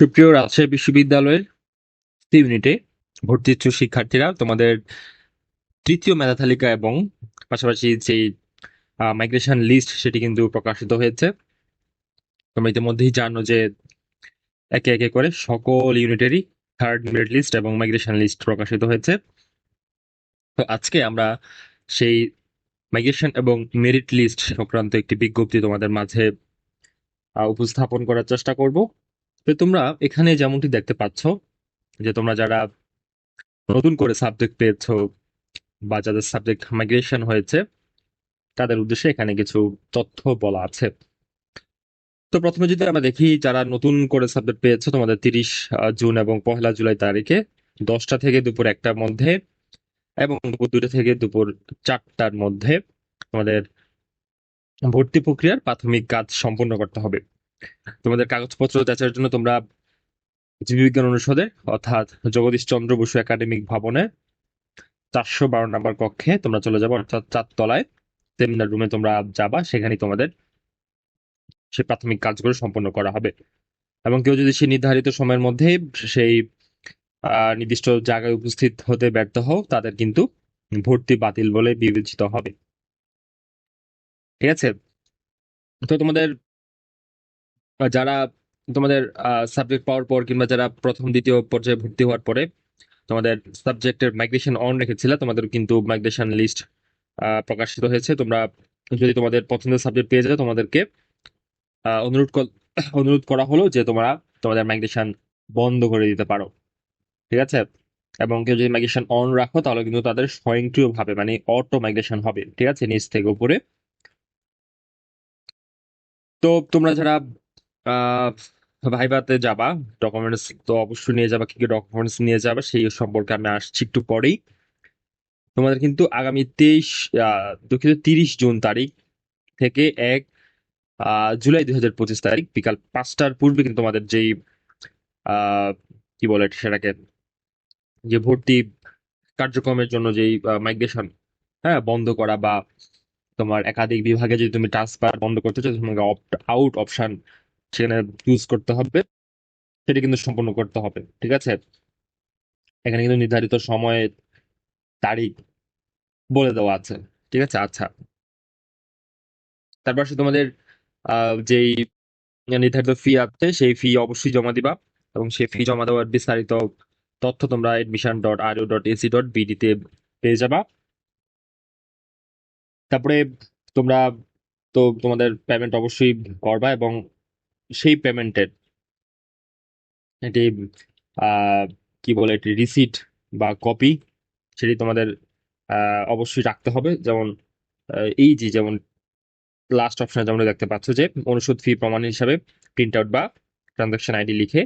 সুপ্রিয় রাজশাহী বিশ্ববিদ্যালয়ের ইউনিটে ভর্তি ইচ্ছুক শিক্ষার্থীরা তোমাদের তৃতীয় মেধা তালিকা এবং পাশাপাশি যেই মাইগ্রেশন লিস্ট সেটি কিন্তু প্রকাশিত হয়েছে। তোমরা ইতিমধ্যেই জানো যে একে একে করে সকল ইউনিটেরই থার্ড মেরিট লিস্ট এবং মাইগ্রেশন লিস্ট প্রকাশিত হয়েছে। তো আজকে আমরা সেই মাইগ্রেশন এবং মেরিট লিস্ট সংক্রান্ত একটি বিজ্ঞপ্তি তোমাদের মাঝে উপস্থাপন করার চেষ্টা করব। তো তোমরা এখানে যেমনটি দেখতে পাচ্ছ, যে তোমরা যারা নতুন করে সাবজেক্ট পেয়েছ বা যাদের সাবজেক্ট মাইগ্রেশন হয়েছে, তাদের উদ্দেশ্যে এখানে কিছু তথ্য বলা আছে। তো প্রথমে যদি আমরা দেখি, যারা নতুন করে সাবজেক্ট পেয়েছ, তোমাদের তিরিশ জুন এবং পহেলা জুলাই তারিখে দশটা থেকে দুপুর একটার মধ্যে এবং দুপুর দুটো থেকে দুপুর চারটার মধ্যে তোমাদের ভর্তি প্রক্রিয়ার প্রাথমিক কাজ সম্পন্ন করতে হবে। তোমাদের কাগজপত্র যাচাইয়ের জন্য তোমরা জীববিজ্ঞান অনুষদের অর্থাৎ জগদীশ চন্দ্র বসু একাডেমিক ভবনে চারশো বারো নম্বর কক্ষে তোমরা চলে যাব, অর্থাৎ চারতলায়। সেমিনার রুমে তোমরা যাবা সেখানে তোমাদের সে প্রাথমিক কাজগুলো সম্পন্ন করা হবে। এবং কেউ যদি সেই নির্ধারিত সময়ের মধ্যে সেই নির্দিষ্ট জায়গায় উপস্থিত হতে ব্যর্থ হও, তাদের কিন্তু ভর্তি বাতিল বলে বিবেচিত হবে। ঠিক আছে? তো তোমাদের যারা তোমাদের সাবজেক্ট পাওয়ার পর কিংবা যারা প্রথম, দ্বিতীয় পর্যায়ে ভর্তি হওয়ার পরে তোমাদের সাবজেক্টের মাইগ্রেশন অন রেখেছিলে, তোমাদের কিন্তু মাইগ্রেশন লিস্ট প্রকাশিত হয়েছে। তোমরা যদি তোমাদের পছন্দের সাবজেক্ট পেয়ে যাও, তোমাদেরকে অনুরোধ অনুরোধ করা হলো যে তোমরা তোমাদের মাইগ্রেশন বন্ধ করে দিতে পারো। ঠিক আছে? এবং কেউ যদি মাইগ্রেশন অন রাখো, তাহলে কিন্তু তাদের স্বয়ংক্রিয়ভাবে মানে অটো মাইগ্রেশন হবে। ঠিক আছে? নিচ থেকে উপরে। তো তোমরা যারা আহ, ভাইভাতে যাবা ডকুমেন্টস তো অবশ্যই নিয়ে যাবা, কি কি ডকুমেন্টস নিয়ে যাবা সেই সম্পর্কে আমি আসছি একটু পরেই। তোমাদের কিন্তু আগামী তেইশ দুঃখিত তিরিশ জুন তারিখ থেকে এক জুলাই দুই হাজার পঁচিশ তারিখ বিকাল পাঁচটার পূর্বে কিন্তু তোমাদের যেই কি বলে সেটাকে, যে ভর্তি কার্যক্রমের জন্য যেই মাইগ্রেশন হ্যাঁ বন্ধ করা বা তোমার একাধিক বিভাগে যদি তুমি ট্রান্সফার বন্ধ করতে চাও, তোমাকে অপ্ট আউট অপশন সেখানে চুজ করতে হবে, সেটা কিন্তু সম্পূর্ণ করতে হবে, ঠিক আছে? এখানে কিন্তু নির্ধারিত সময়, তারিখ বলে দেওয়া আছে, ঠিক আছে? আচ্ছা। তারপর সে তোমাদের যেই নির্ধারিত ফি আছে, সেই ফি অবশ্যই জমা দিবা এবং সেই ফি জমা দেওয়ার বিস্তারিত তথ্য তোমরা admission dot R dot AC dot বিডিতে পেয়ে যাবা। তারপরে তোমরা তো তোমাদের পেমেন্ট অবশ্যই করবা এবং সেই পেমেন্টের এটি কি বলে এটি রিসিট বা কপি সেটি তোমাদের অবশ্যই রাখতে হবে। যেমন এই যে যেমন লাস্ট অপশনে যেমন দেখতে পাচ্ছ যে, অনুষদ ফি প্রমাণ হিসাবে প্রিন্ট আউট বা ট্রানজাকশন আইডি লিখে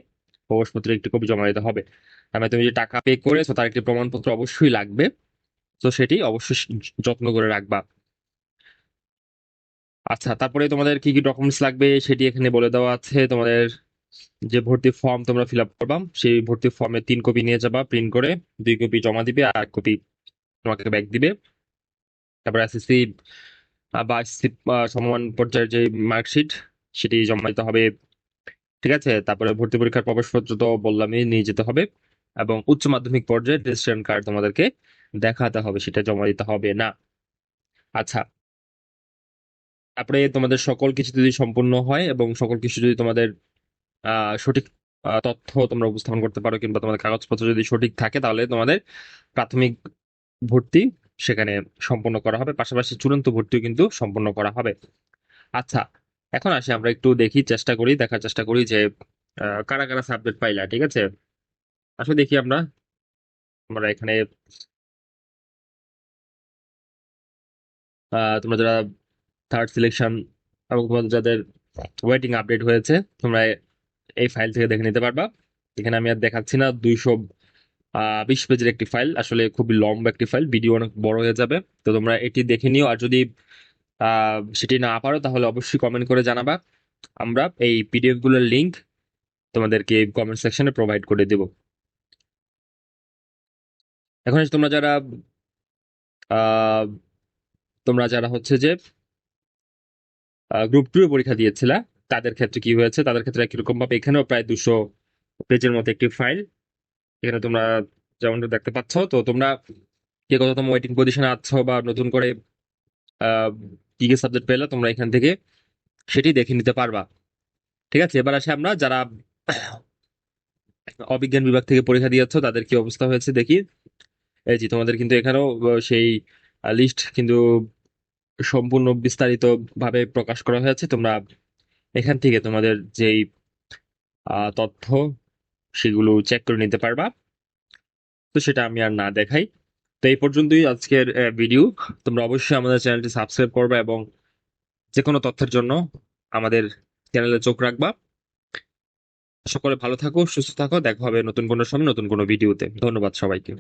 প্রবেশপত্রের একটি কপি জমা দিতে হবে। তার মানে তুমি যে টাকা পে করেছ, তার একটি প্রমাণপত্র অবশ্যই লাগবে। তো সেটি অবশ্যই যত্ন করে রাখবা। আচ্ছা তারপরে তোমাদের কি কি ডকুমেন্টস লাগবে সেটি এখানে বলে দেওয়া আছে। তোমাদের যে ভর্তি ফর্ম তোমরা ফিল আপ করবা, সেই ভর্তি ফর্মে তিন কপি নিয়ে যাবা প্রিন্ট করে দুই কপি জমা দিবে আর এক কপি তোমাকে ব্যাক দিবে। তারপর এসএসসি বা এসএসসি সমমান পর্যায়ের যে মার্কশিট সেটি জমা দিতে হবে। ঠিক আছে? তারপরে ভর্তি পরীক্ষার প্রবেশপত্র তো বললামই, নিয়ে যেতে হবে। এবং উচ্চ মাধ্যমিক পর্যায়ে রেজিস্ট্রেশন কার্ড তোমাদেরকে দেখাতে হবে, সেটা জমা দিতে হবে না। আচ্ছা তারপরে তোমাদের সকল কিছু যদি সম্পূর্ণ হয় এবং সকল কিছু যদি তোমাদের সঠিক তথ্য তোমরা উপস্থাপন করতে পারো কিংবা তোমাদের কাগজপত্র যদি সঠিক থাকে, তাহলে তোমাদের প্রাথমিক ভর্তি সেখানে সম্পন্ন করা হবে। পাশাপাশি চূড়ান্ত ভর্তিও কিন্তু সম্পন্ন করা হবে। আচ্ছা এখন আসি, আমরা একটু দেখি, চেষ্টা করি, দেখার চেষ্টা করি যে কারা কারা সাবজেক্ট পাইলা, ঠিক আছে? আসলে দেখি আমরা আমরা এখানে তোমরা যারা থার্ড সিলেকশন এবং তোমাদের যাদের ওয়েটিং আপডেট হয়েছে, তোমরা এই ফাইল থেকে দেখে নিতে পারবা। এখানে আমি আর দেখাচ্ছি না, দুইশো বিশ পেজের একটি ফাইল আসলে খুবই লম্বা একটি ফাইল ভিডিও অনেক বড় হয়ে যাবে। তো তোমরা এটি দেখে নিও, আর যদি সেটি না পারো, তাহলে অবশ্যই কমেন্ট করে জানাবা। আমরা এই পিডিএফগুলোর লিঙ্ক তোমাদেরকে কমেন্ট সেকশনে প্রোভাইড করে দেব। এখন তোমরা যারা তোমরা যারা হচ্ছে যে গ্রুপ টু পরীক্ষা দিয়েছিলা। তাদের ক্ষেত্রে কি হয়েছে? তাদের ক্ষেত্রে একই রকম ভাবে এখানেও প্রায় দুশো পেজের মতো একটি ফাইল এখানে তোমরা যেমনটা দেখতে পাচ্ছ, তো তোমরা কে কততম ওয়েটিং পজিশনে আছো বা নতুন করে কি কি সাবজেক্ট পেলে, তোমরা এখান থেকে সেটি দেখে নিতে পারবা। ঠিক আছে? এবার আসে আমরা, যারা অবিজ্ঞান বিভাগ থেকে পরীক্ষা দিয়েছ, তাদের কি অবস্থা হয়েছে দেখি। এই যে তোমাদের কিন্তু এখানেও সেই লিস্ট কিন্তু সম্পূর্ণ বিস্তারিত ভাবে প্রকাশ করা হয়েছে। তোমরা এখান থেকে তোমাদের যেই তথ্য, সেগুলো চেক করে নিতে পারবা। তো সেটা আমি আর না দেখাই। তো এই পর্যন্তই আজকের ভিডিও তোমরা অবশ্যই আমাদের চ্যানেলটি সাবস্ক্রাইব করবে এবং যে কোনো তথ্যের জন্য আমাদের চ্যানেলে চোখ রাখবা। সকলে ভালো থাকো, সুস্থ থাকো। দেখা হবে নতুন কোনো সময়, নতুন কোনো ভিডিওতে ধন্যবাদ সবাইকে।